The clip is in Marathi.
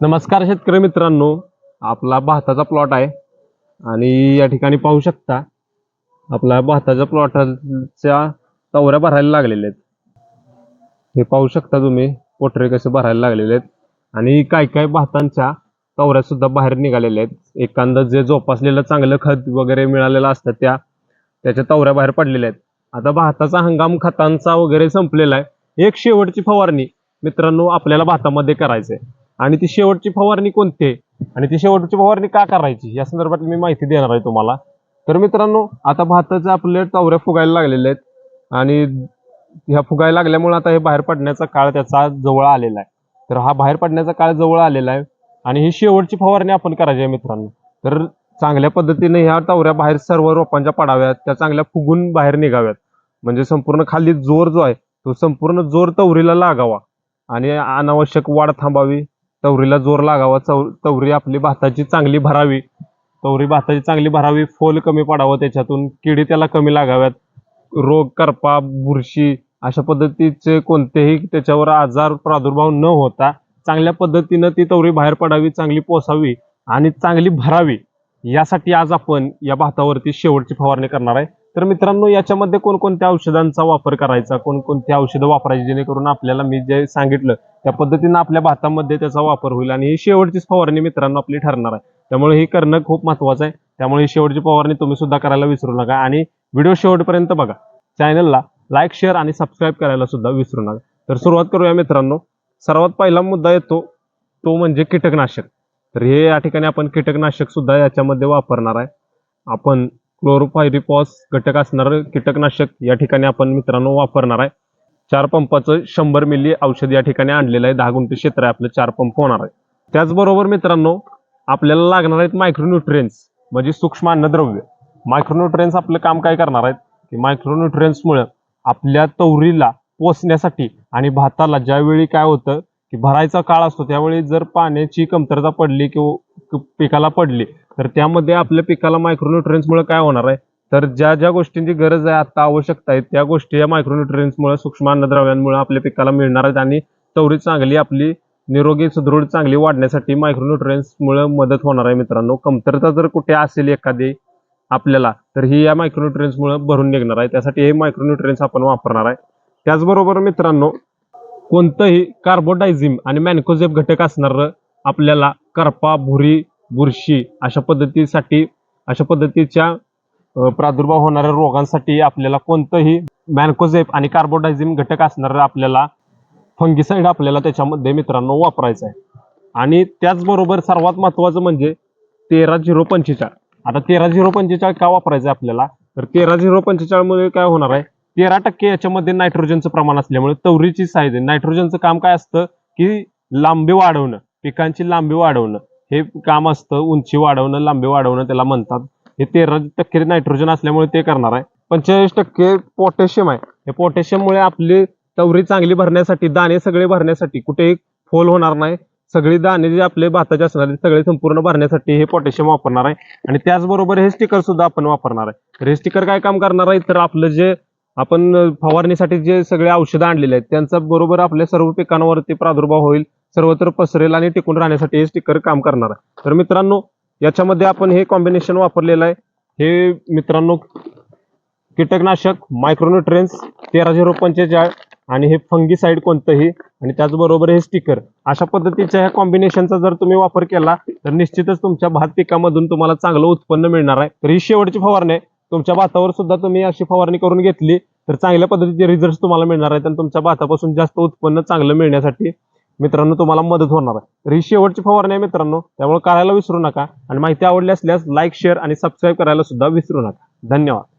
नमस्कार शेतकरी मित्रांनो आपला भाताचा प्लॉट आहे. आणि या ठिकाणी पाहू शकता आपला भाताच्या प्लॉटच्या तवऱ्या भरायला लागलेल्या आहेत. हे पाहू शकता तुम्ही पोटरे कसे भरायला लागलेले आहेत. आणि काही काही भातांच्या तवऱ्या सुद्धा बाहेर निघालेल्या आहेत. एखादं जे जोपासलेलं चांगलं खत वगैरे मिळालेलं असतं त्या त्याच्या तवऱ्या बाहेर पडलेल्या आहेत. आता भाताचा हंगाम खतांचा वगैरे संपलेला आहे. एक शेवटची फवारणी मित्रांनो आपल्याला भातामध्ये करायचं आहे आणि ती शेवटची फवारणी कोणती आहे? आणि ती शेवटची फवारणी का करायची? या संदर्भात मी माहिती देणार आहे तुम्हाला. तर मित्रांनो आता भाताच्या आपल्या तवऱ्या फुगायला लागलेल्या आहेत. आणि ह्या फुगायला लागल्यामुळे आता हे बाहेर पडण्याचा काळ त्याचा जवळ आलेला आहे. तर हा बाहेर पडण्याचा काळ जवळ आलेला आहे. आणि ही शेवटची फवारणी आपण करायची आहे मित्रांनो. तर चांगल्या पद्धतीने ह्या तवऱ्या बाहेर सर्व रोपांच्या पडाव्यात त्या चांगल्या फुगून बाहेर निघाव्यात. म्हणजे संपूर्ण खाली जोर जो आहे तो संपूर्ण जोर तवरीला लागावा. आणि अनावश्यक वाढ थांबावी. तवरीला जोर लागावा चव तवरी आपली भाताची चांगली भरावी. तवरी भाताची चांगली भरावी फोल कमी पडावं त्याच्यातून किडी त्याला कमी लागाव्यात. रोग करपा बुरशी अशा पद्धतीचे कोणतेही त्याच्यावर आजार प्रादुर्भाव न होता चांगल्या पद्धतीनं ती तवरी बाहेर पडावी चांगली पोसावी आणि चांगली भरावी. यासाठी आज आपण या भातावरती शेवटची फवारणी करणार आहे. तर मित्रांनो याच्यामध्ये कोणकोणत्या औषधांचा वापर करायचा कोणकोणती औषधं वापरायची जेणेकरून आपल्याला मी जे सांगितलं त्या पद्धतीनं आपल्या भातामध्ये त्याचा वापर होईल आणि ही शेवटचीच फवारणी मित्रांनो आपली ठरणार आहे. त्यामुळे हे करणं खूप महत्वाचं आहे. त्यामुळे ही शेवटची फवारणी तुम्ही सुद्धा करायला विसरू नका आणि व्हिडिओ शेवटपर्यंत बघा. चॅनलला लाईक शेअर आणि सबस्क्राईब करायला सुद्धा विसरू नका. तर सुरुवात करूया मित्रांनो. सर्वात पहिला मुद्दा येतो तो म्हणजे कीटकनाशक. तर हे या ठिकाणी आपण कीटकनाशक सुद्धा याच्यामध्ये वापरणार आहे. आपण क्लोरोफायरिपॉस घटक असणारं कीटकनाशक या ठिकाणी आपण मित्रांनो वापरणार आहे. चार पंपाचं शंभर मिली औषध या ठिकाणी आणलेलं आहे. दहा गुंठे क्षेत्र आहे आपलं चार पंप होणार आहे. त्याचबरोबर मित्रांनो आपल्याला लागणार आहेत मायक्रोन्युट्रियन्स म्हणजे सूक्ष्म अन्नद्रव्य. मायक्रोन्युट्रियन्स आपलं काम काय करणार आहेत? की मायक्रोन्युट्रियन्समुळे आपल्या तवरीला पोचण्यासाठी आणि भाताला ज्यावेळी काय होतं की भरायचा काळ असतो त्यावेळी जर पाण्याची कमतरता पडली किंवा पिकाला पडली तर त्यामध्ये आपल्या पिकाला मायक्रोन्युट्रियन्समुळे काय होणार आहे? तर ज्या ज्या गोष्टींची गरज आहे आता आवश्यकता आहे त्या गोष्टी या मायक्रोन्युट्रियन्समुळे सूक्ष्म अन्नद्रव्यांमुळे आपल्या पिकाला मिळणार आहेत आणि तवरी चांगली आपली निरोगी सुदृढ चांगली वाढण्यासाठी मायक्रोन्युट्रियन्समुळे मदत होणार आहे मित्रांनो. कमतरता जर कुठे असेल एखादी आपल्याला तर ही या मायक्रोन्युट्रियन्समुळे भरून निघणार आहे. त्यासाठी हे मायक्रोन्युट्रियन्स आपण वापरणार आहे. त्याचबरोबर मित्रांनो कोणतंही कार्बोडायझिम आणि मॅन्कोझेब घटक असणारं आपल्याला करपा भुरी बुरशी अशा पद्धतीसाठी अशा पद्धतीच्या प्रादुर्भाव होणाऱ्या रोगांसाठी आपल्याला कोणतंही मॅनकोझेप आणि कार्बोडायझिम घटक असणारा आपल्याला फंगिसाईड आपल्याला त्याच्यामध्ये मित्रांनो वापरायचं आहे आणि त्याचबरोबर सर्वात महत्वाचं म्हणजे तेरा झिरो पंचेचाळ. आता तेरा झिरो पंचेचाळ का वापरायचं आहे आपल्याला? तर तेरा झिरो पंचेचाळमुळे काय होणार आहे? तेरा टक्के याच्यामध्ये नायट्रोजनचं प्रमाण असल्यामुळे तवरीची साईज आहे. नायट्रोजनचं काम काय असतं? की लांबी वाढवणं पिकांची लांबी वाढवणं. हे काम असतं उंची वाढवणं लांबी वाढवणं त्याला म्हणतात. हे तेरा टक्के नायट्रोजन असल्यामुळे ते करणार आहे. पंचेचाळीस टक्के पोटॅशियम आहे. हे पोटॅशियममुळे आपली तवरी चांगली भरण्यासाठी दाणे सगळे भरण्यासाठी कुठेही फोल होणार नाही. सगळी दाणे जे आपले भाताचे असणार सगळे संपूर्ण भरण्यासाठी हे पोटॅशियम वापरणार आहे. आणि त्याचबरोबर हे स्टिकर सुद्धा आपण वापरणार आहे. तर हे स्टिकर काय काम करणार आहे? तर आपलं जे आपण फवारणीसाठी जे सगळे औषधं आणलेले आहेत त्यांचा बरोबर आपल्या सर्व पिकांवरती प्रादुर्भाव होईल. सर्वत्र पसरेल आणि टिकून राहण्यासाठी हे स्टिकर काम करणार आहे. तर मित्रांनो याच्यामध्ये आपण हे कॉम्बिनेशन वापरलेलं आहे. हे मित्रांनो कीटकनाशक मायक्रोन्युट्रेन्स तेरा झिरो पंचेचाळ आणि हे फंगीसाईड कोणतंही आणि त्याचबरोबर हे स्टिकर अशा पद्धतीच्या ह्या कॉम्बिनेशनचा जर तुम्ही वापर केला तर निश्चितच तुमच्या भात पिकामधून तुम्हाला चांगलं उत्पन्न मिळणार आहे. तर ही शेवटची फवारणी आहे. तुमच्या भातावर सुद्धा तुम्ही अशी फवारणी करून घेतली तर चांगल्या पद्धतीचे रिझल्ट तुम्हाला मिळणार आहेत आणि तुमच्या भातापासून जास्त उत्पन्न चांगलं मिळण्यासाठी मित्रांनो तुम्हाला मदत होणार आहे. तर ही शेवटची फवारणी आहे मित्रांनो त्यामुळे करायला विसरू नका. आणि माहिती आवडली असल्यास लाईक शेअर आणि सबस्क्राईब करायला सुद्धा विसरू नका. धन्यवाद.